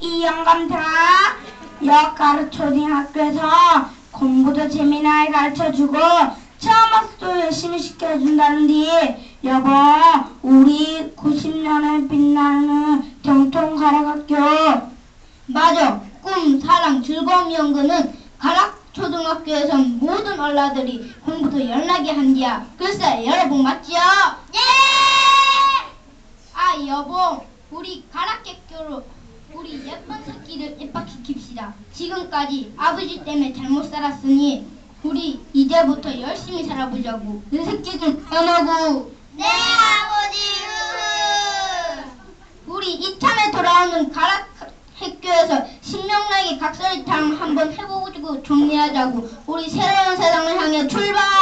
이 영감탱아 여 가르쳐준 학교에서 공부도 재미나게 가르쳐주고 체험학도 열심히 시켜준다는데 여보 우리 90년에 빛나는 정통 가락학교 맞아. 꿈, 사랑, 즐거움 연구는 가락초등학교에선 모든 얼라들이 공부도 열나게 한디야. 글쎄, 여러분 맞지요? 예! 아, 여보. 우리 가락학교로 새끼를 입학시킵시다. 지금까지 아버지 때문에 잘못 살았으니 우리 이제부터 열심히 살아보자고. 내 새끼 좀 편하고. 네, 아버지. 우리 이참에 돌아오는 가락 학교에서 신명나게 각설이탕 한번 해보고 정리하자고. 우리 새로운 세상을 향해 출발!